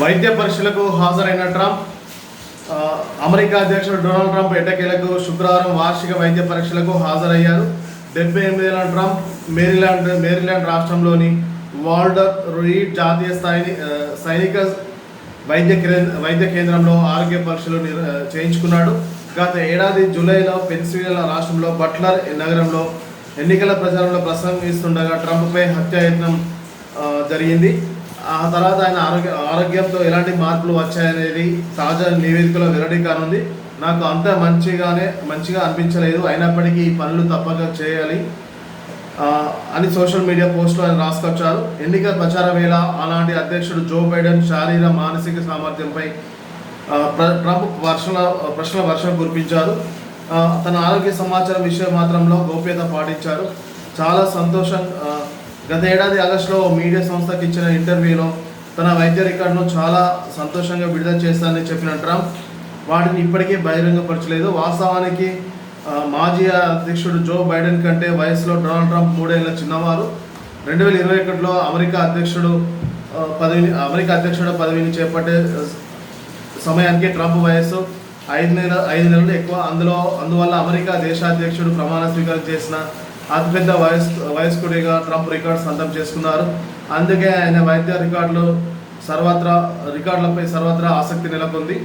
వైద్య పరీక్షలకు హాజరైన ట్రంప్ అమెరికా అధ్యక్షుడు డొనాల్డ్ ట్రంప్ ఎటకేలకు శుక్రవారం వార్షిక వైద్య పరీక్షలకు హాజరయ్యారు. డెబ్బై ఎనిమిదేళ్ళ ట్రంప్ మేరీలాండ్ మేరీలాండ్ రాష్ట్రంలోని వాల్డర్ రీడ్ జాతీయ స్థాయి సైనిక వైద్య కేంద్ర వైద్య కేంద్రంలో ఆరోగ్య పరీక్షలు నిర్- చేయించుకున్నాడు. గత ఏడాది జూలైలో పెన్సిల్వేనియా రాష్ట్రంలో బట్లర్ నగరంలో ఎన్నికల ప్రచారంలో ప్రసంగిస్తుండగా ట్రంప్పై హత్యాయత్నం జరిగింది. ఆ తర్వాత ఆయన ఆరోగ్య ఆరోగ్యంతో ఎలాంటి మార్పులు వచ్చాయనేది తాజా నివేదికలో వెల్లడి కానుంది. నాకు అంత మంచిగానే మంచిగా అనిపించలేదు. అయినప్పటికీ ఈ పనులు తప్పక చేయాలి. అని సోషల్ మీడియా పోస్టులు ఆయన రాసుకొచ్చారు. ఎన్నికల ప్రచార వేళ అలాంటి అధ్యక్షుడు జో బైడెన్ శారీర మానసిక సామర్థ్యంపై ప్ర- ట్రంప్ వర్షల ప్రశ్నల వర్షం కురిపించారు. తన ఆరోగ్య సమాచారం విషయం మాత్రంలో గోప్యత పాటించారు. చాలా సంతోషం గత ఏడాది ఆగస్టులో మీడియా సంస్థకు ఇచ్చిన ఇంటర్వ్యూలో తన వైద్య రికార్డును చాలా సంతోషంగా విడుదల చేస్తానని చెప్పిన ట్రంప్ వాటిని ఇప్పటికీ బహిరంగపరచలేదు. వాస్తవానికి మాజీ అధ్యక్షుడు జో బైడెన్ కంటే వయసులో డొనాల్డ్ ట్రంప్ మూడేళ్ళ చిన్నవారు. రెండు వేల ఇరవై ఒకటిలో అమెరికా అధ్యక్షుడు పదవిని అమెరికా అధ్యక్షుడు పదవిని చేపట్టే సమయానికి ట్రంప్ వయస్సు ఐదు నెల ఐదు నెలలు ఎక్కువ. అందులో అందువల్ల అమెరికా దేశాధ్యక్షుడు ప్రమాణ స్వీకారం చేసిన అతిపెద్ద వయస్ వయస్కుడిగా ట్రంప్ రికార్డు సొంతం చేసుకున్నారు. అందుకే ఆయన వైద్య రికార్డులు సర్వత్రా రికార్డులపై సర్వత్రా ఆసక్తి నెలకొంది.